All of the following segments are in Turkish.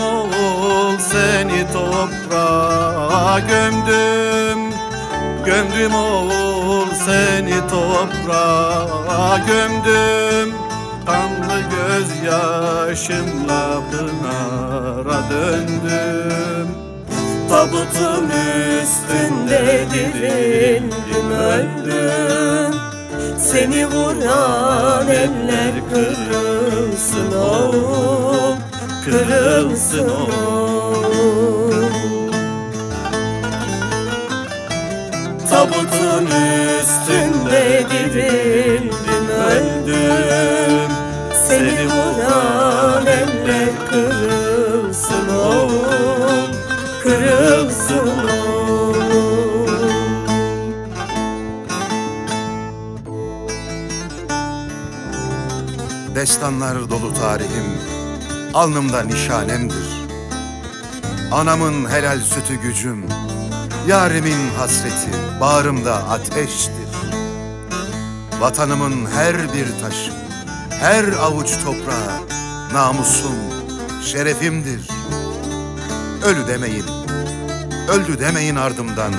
oğul seni toprağa gömdüm. Gömdüm oğul seni toprağa gömdüm. Kanlı gözyaşımla pınara döndüm. Tabutun üstünde dirildim öldüm. Seni vuran eller kırılsın oğul Kırılsın oğul Tabutun üstünde dirildim öldüm. Seni vuran eller kırılsın oğul Kırılsın oğul Destanlar dolu tarihim Alnımda nişanemdir. Anamın helal sütü gücüm Yarimin hasreti bağrımda ateştir. Vatanımın her bir taşı Her avuç toprağı Namusum, şerefimdir. Ölü demeyin Öldü demeyin ardımdan.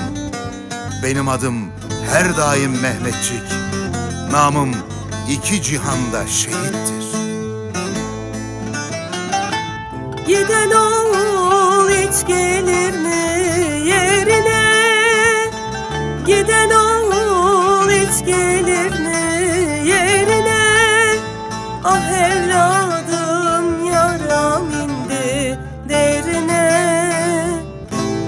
Benim adım her daim Mehmetçik Namım iki cihanda şehittir Giden oğul hiç gelir mi yerine? Giden oğul hiç gelir mi yerine? Ah evladım yaram indi derine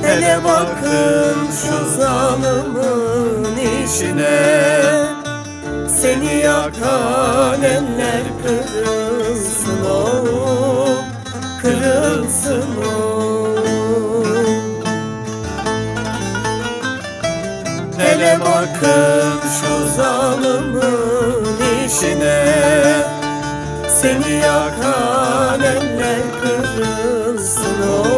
Hele bakın şu zalımın işine Seni yakan eller kırılsın oğul Hele bakın şu zalımın işine. Seni yakan eller kırılsın Kırılsın oğul